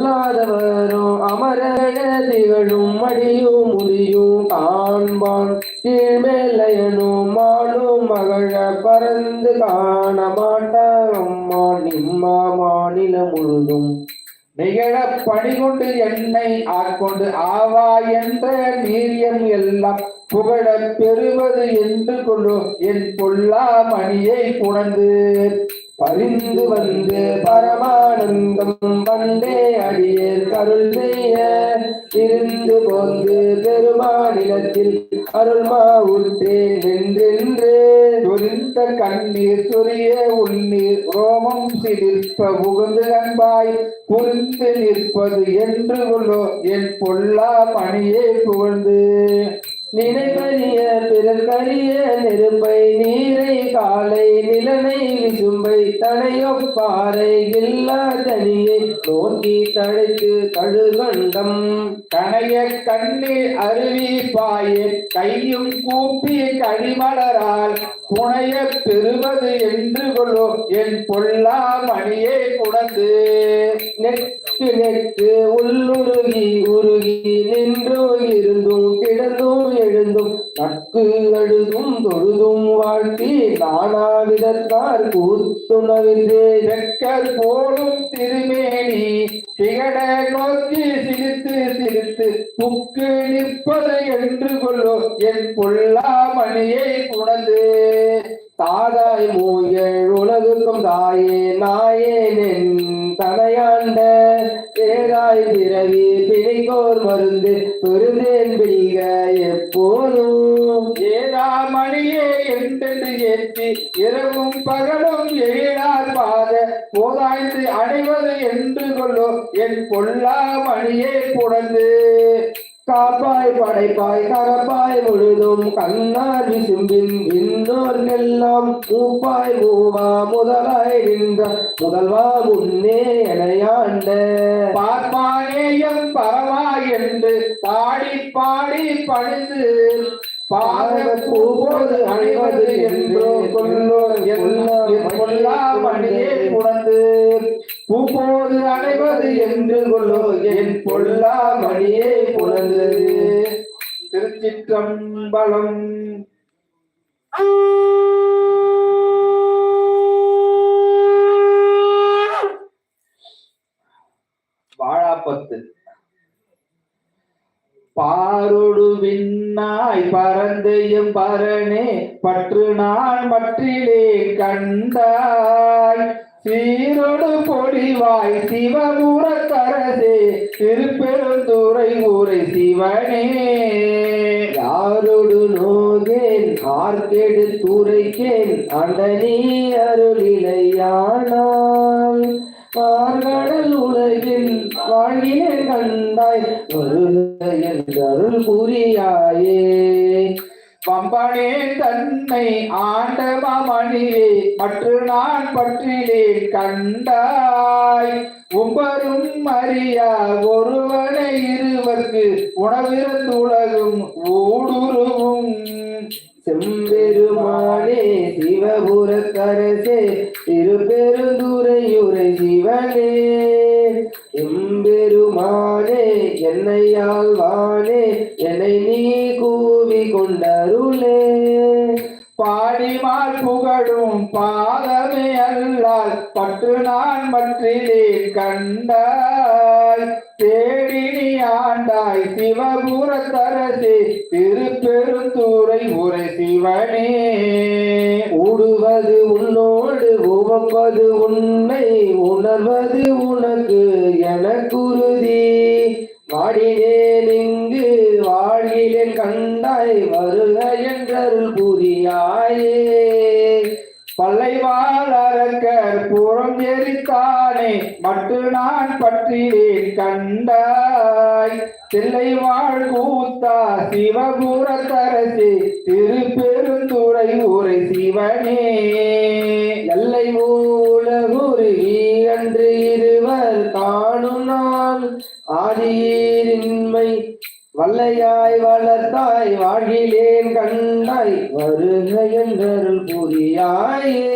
அல்லாதவரோ அமரக திகழும் மடியும் முடியும் காண்பான் கீழ்மேலையனும் மானும் மகள பறந்து காண மாட்டான் நிம்மா மாநிலம் முழுதும் நிகழ பணிகொண்டு என்னை ஆட்கொண்டு ஆவா என்ற நீரியம் எல்லாம் புகழ பெறுவது என்று கொள்ளும் என் பொல்லா மணியை புணர்ந்து பரிந்து வந்து பரமானந்தம் வந்தே அடியேர் கருள் செய்ய. இருந்து போந்து பெருமாநிலத்தில் அருள்மா உற்றே நின்றென்று. துரிந்த கண்ணீர் சொரிய உன்னீர் ரோமம் சிரிப்ப புகுந்து அன்பாய் புரிந்து நிற்பது என்று உள்ளோ என் பொல்லா பணியை புகழ்ந்து. நினைவறிய பிறர்கறிய நெருப்பை நீரை காலை நிலனை விசும்பை தனையொப்பாறை இல்லா தனியை நோக்கி தழைத்து கழுகண்டம். கனைய கண்ணீர் அருவி பாய கையும் கூப்பி கனிமலரால் புனைய பெறுவது என்று கொள்ளோ என் பொல்லா மணியை புணர்ந்து கிழக்கு உள்ளுருகி உருகி நின்று இருந்தும் கிடந்தும் எழுந்தும் நட்பு அழுதும் தொழுதும் வாழ்த்தி நானாவிதத்தார் கூத்துணவின்றே வெக்கர் போலும் திருமேனி திகழ நோக்கி சிரித்து சிரித்து புக்கு நிற்பது என்று கொள்ளோ என் பொல்லா மணியை உணர்ந்து தாதாய் மூயல் உலகுக்கும் தாயே நாயே நின் தலையாண்ட பிறகாய் பிறவி பிழைகோர் மருந்து பெருந்தேன் பில்க எப்போதும். ஏதாமணியே என்றென்று ஏற்றி இரவும் பகலும் எழிலார் பாத போதாய்ந்து அடைவது என்று கொள்ளும் என் பொல்லா மணியை புணர்ந்து காப்பாய் படைப்பாய் கரப்பாய் முழுதும் கண்ணார் விசும்பின் விண்ணோர் நெல்லாம் மூப்பாய் மூவா முதலாய் நின்ற முதல்வா முன்னே எனையாண்ட. பார்ப்பானேயம் பரவா என்று பாடி பாடி பணிந்து பாத பூவோடு அணிவது என்றோ கொல்லோ எல்லாம் கொல்லா மணியே புணந்து பூப்போது அடைவது என்று கொள்ளோ என் பொல்லா மணியே புலர்ந்தது திருச்சிற்றம்பலம். வாழாப்பத்து. பாரொடு விண்ணாய் பரந்தையும் பரணே பற்று நான் மற்றிலே கண்டாய். சீரொடு பொடிவாய் சிவபுரத்தரசே திருப்பெருந்துரை ஊரை சிவனே. யாரோடு நோகேன் ஆர்கெடு துரைக்கேன் அண்டனி அருளிலையானால். பார்கடல் உலகில் வாழ்கினே கண்டாய் வருக என்றருள் புரியாயே பம்பனே தன்னை ஆண்ட மாமணியே மற்ற நான் பற்றிலே கண்டாய். உம்பரும் அறியா ஒருவனை இருவர்க்கு உணவிருந்து உலகும் ஊடுருவும். செம்பெருமானே சிவபுரக்கரசே திருப்பெருந்துறை உரை சிவனே வாழ் கூத்தா சிவபுரத்தரசே திருப்பெருந்துறை உரை சிவனே. எல்லை மூலகுருகி அன்று இருவர் காணும் நாள் ஆதியின்மை வல்லையாய் வளர்த்தாய் வாழ்கிலேன் கண்டாய் வருக என்றருள் புரியாயே.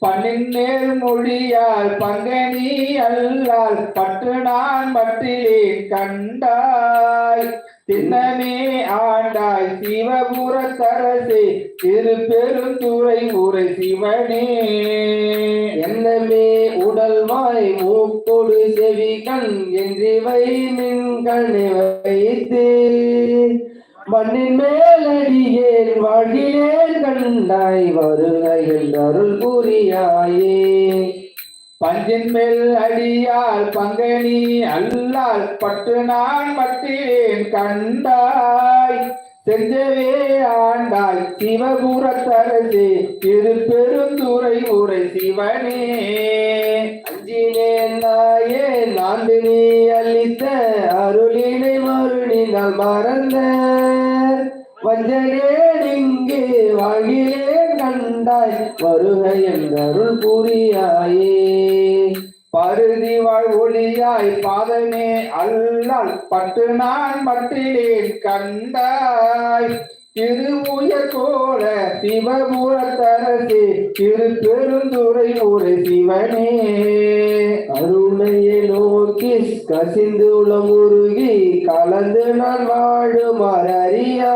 பண்ணின் மொழியால் பங்கனி அல்லால் பற்று நான் பற்றிலே கண்டாய். திண்ணமே ஆண்டாய் சிவபுர தரசே திரு பெருந்துறை உரை சிவனே. என்னமே உடல்வாய் மூக்கொடு செவி கண் என்றிவை மின்கணை வைத்தே. மண்ணின் மேலடியேன் வாழ்கிலேன் கண்டாய் வருகையில் அருள் புரியாயே. பஞ்சின் மேல் அடியால் பங்கனி அல்லால் பட்டு நான் பட்டேன் கண்டாய். செஞ்சவே ஆண்டாள் சிவபுர தரசே திரு பெருந்துறை உரை சிவனே. அஞ்சினே நாயே நாந்தினி அளித்த அருளினை மருளினால் மறந்த வஞ்சனே இங்கே வாங்கிலே கண்டாய் வருகை அருள் புரியாயே. பருதி ஒளியாய் பாதமே அல்லால் பட்டு நான் பட்டிலேன் கண்டாய். திருவுயர் கோல சிவபுரத்தரசே திரு பெருந்துரை உரை சிவனே. அருணையை நோக்கி கசிந்து உளமுருகி கலந்து நான் வாழுமாறு அறியா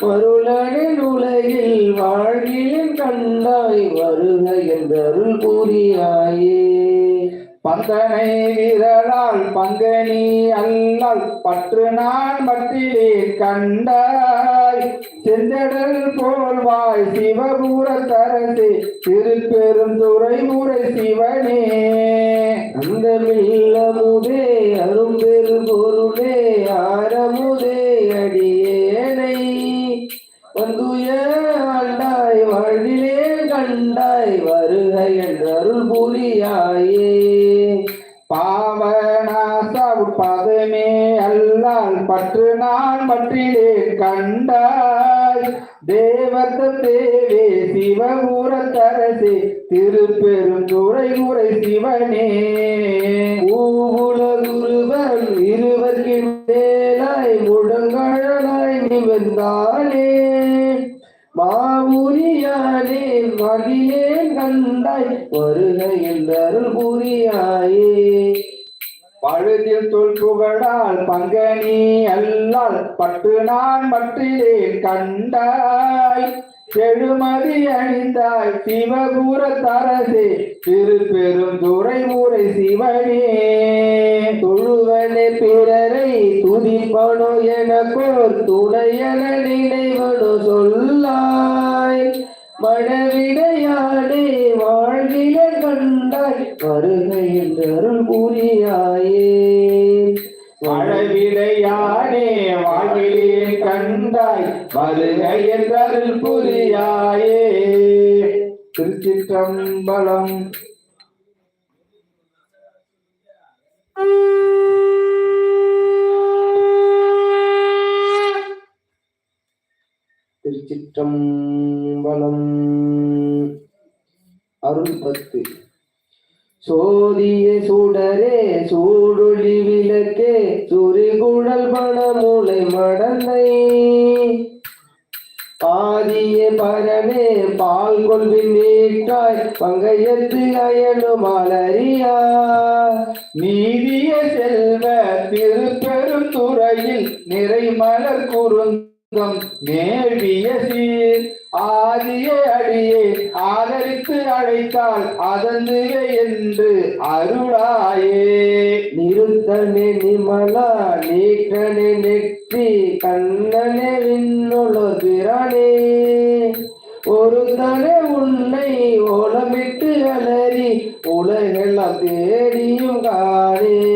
மருளனின் உலகில் வாழ்கிலும் கண்டாய் வருக என்றருள் கூறியாயே பந்தனை விரலால் பங்கனி அல்லால் பற்று நான் பற்றிலேன் கண்டாய். செந்தடல் போல்வாய் சிவபூர தரசே திருப்பெருந்துறை முறை சிவனே. அந்த மில்லமுதே அரும்பெரு பொருளே ஆரமுதே அடியேனை நான் கண்டாய். தேவத்த தேவே சிவபுரத்தரசே திருப்பெருந்துரை உரை சிவனே. அல்லால் பட்டு நான் பற்றிலேன் கண்டாய். கெழுமதி அணிந்தாய் சிவபுர தரசே. துறை ஊரை சிவனே. தொழுவனே பிறரை துதிப்பனோ எனக்கோர் துணையன நினைவனோ சொல்லாய். மனவிடையாடே வாழ்கில கண்டாய். வருகையில் அருள் புரியாயே மழவிடையாடே வாழ்விலேன் கண்டாய் வருகை என்றருள் புரியாயே திருச்சிற்றம்பலம். திருச்சிற்றம்பலம். அருள் பத்து சோதிய சுடரே சூடொளி விளக்கே சுரிகுழல் பணமுலை மடந்தை. பாதிய பரமே பால் கொள்வின் நீட்டாய் பங்கையத்து அயனு மலரியா நீதிய செல்வ திருப்பெரும் திருப்பெருந்துறையில் நிறைமலர் குறுந்தம் மேவிய சீர். ஆதிய அடியே ஆதரித்து அழைத்தால் அதந்துவே என்று அருளாயே. நிறுத்தனே நிமலா நீக்கனே நெற்றி கண்ணனே விண்ணுளோ ஒரு தனே உன்னை ஓலமிட்டு அலறி உலகெல்லாம் தேடியும் காணேன்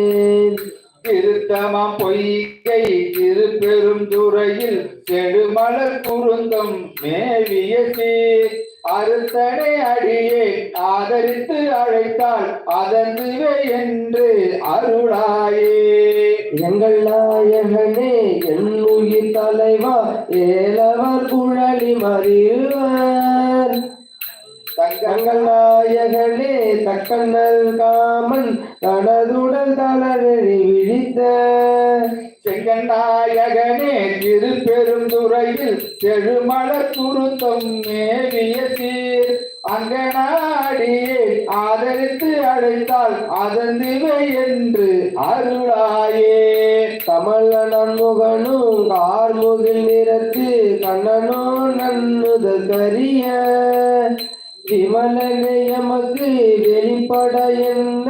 திருத்தமாம் பொய்கை திருப்பெருந்துறையில் செடுமலர் குருந்தம் மேவிய சீர். அறுத்தனை அடியே ஆதரித்து அழைத்தால் அதந்துவே என்று அருளாயே. எங்கள் நாயகனே என் உயிர் தலைவா ஏலவர் குழலி மறிவா தங்கள் நாயகனே தக்கண்ணல் காமன் தனதுடல் தளரறி விழித்த. செங்கநாயகனே திருப்பெருந்துறையில் செழுமல குருத்தம் மேவிய சீர். அங்கனாடியே ஆதரித்து அழைத்தால் அதன் திவை என்று அருளாயே. கமலனன் முகனும் கார்முகில் நிறத்து கண்ணனோ நன்னுதல் கரிய விமலனை எமக்கு வெளிப்பட என்ன?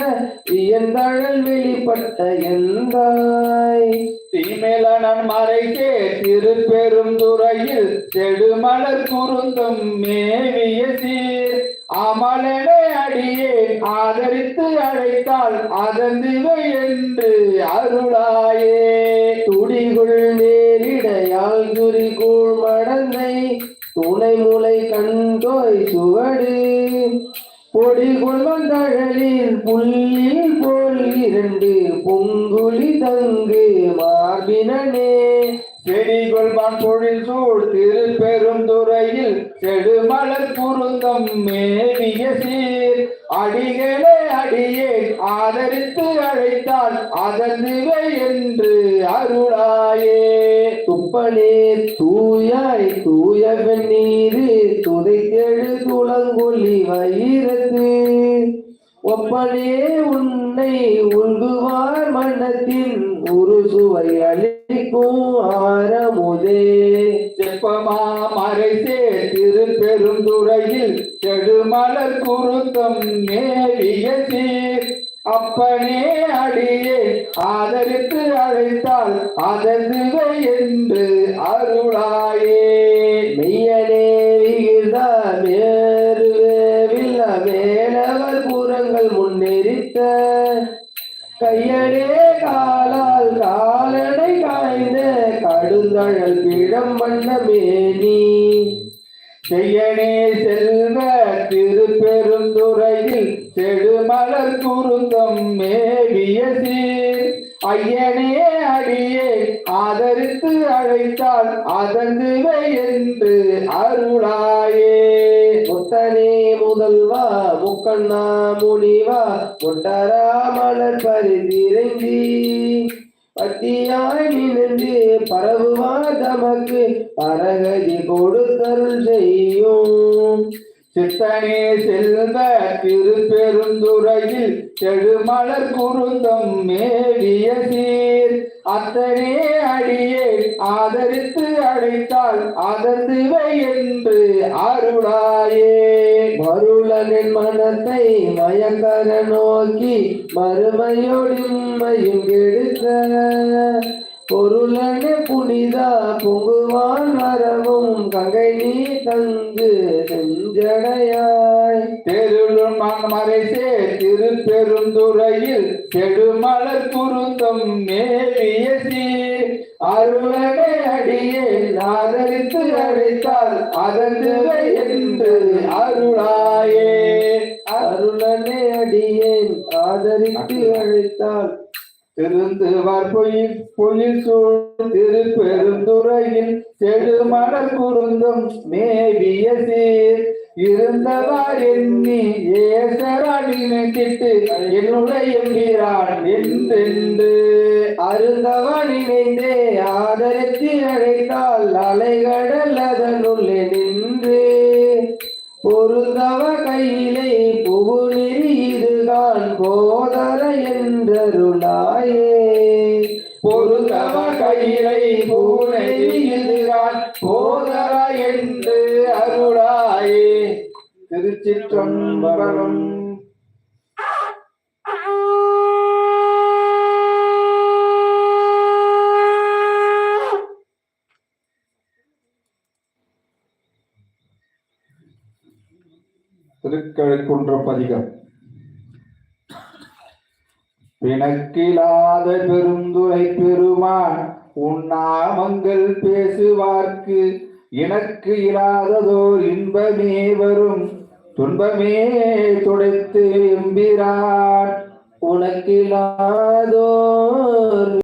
வியந்தழல் வெளிப்பட்ட எந்தாய்? தீமேலனன் மறைக்கே திருப்பெரும் துறையில் செடுமலர் குருந்தும் மேவிய சீர். அமலனை அடியே ஆதரித்து அழைத்தால் அதன் திவை என்று அருளாயே. குருந்தம் மேவிய சீர். அடிகளே அடியே ஆதரித்து அழைத்தால் அதன் திவை என்று அருளாயே. துப்பனே தூயாய் தூய வெந்நீரு துதைக்கெழு துளங்கொல்லி வயிறது ஒப்பனே உன்னை உள்குவார் மன்னத்தின் ஒரு சுவை அளிக்கும் ஆரமுதே. செப்பமா மறைசே திருப்பெரும் துறையில் செடுமலர் குருத்தம் நேரிய சீர். அப்பனே அடியே ஆதரித்து அழைத்தால் அததுவை என்று அருளாயே. மெய்யலே விகிதா கடுந்தழல் பிழம் வண்ண செய்யனே செல்வ திருப்பெருந்துறையில் செடுமலர் குருந்தம் மேவிய சீர். ஐயனே அடியே ஆதரித்து அழைத்தால் அதந்துவை என்று அருளாயே. முத்தனே முதல்வா முக்கண்ணா முனிவா முட்டரா மலர் பரிதிரங்கி செடுமலர் குருந்தம் மேவிய சீர். அத்தனே அடியே ஆதரித்து அழைத்தால் அதந்துவை என்று அருளாயே. மருளனின் மனத்தை மயங்கர நோக்கி மறுமையொடிமையும் கெடுத்த பொருளனே புனிதா பொங்குவான் வரவும் கங்கை நீ தங்கு செஞ்சடையாய். தெருளும் மறைசே திருப்பெருந்துறையில் செடுமலர் குருந்தம் மேவிய சீர். அருளனை அடியே ஆதரித்து அழைத்தால் அதந்துவை என்று அருளாயே. அருளனே அடியேன் ஆதரித்து அழைத்தால் திருந்துவார் பொயில் பொயில் சூழ் திருப்பெருந்துறையில் செடுமலர் குருந்தும் மேவிய சீர். இருந்தவார் எண்ணி ஏசராணி நினைத்திட்டு என்னுடைய என்கிறான் என்றென்று. அருந்தவன் இணைந்தே ஆதரித்து அழைத்தால் அலைகடல் அதனுள்ளே நின்று. பொருந்தவ கையில் திருக்கழுக்குன்ற பதிகம். பிணக்கிலாத பெருந்துரை பெருமான் உண்ணாமங்கள் பேசுவார்க்கு எனக்கு இல்லாததோர் இன்பமே வரும். துன்பமே துடைத்து எம்பிரான் உனக்கிலாதோர்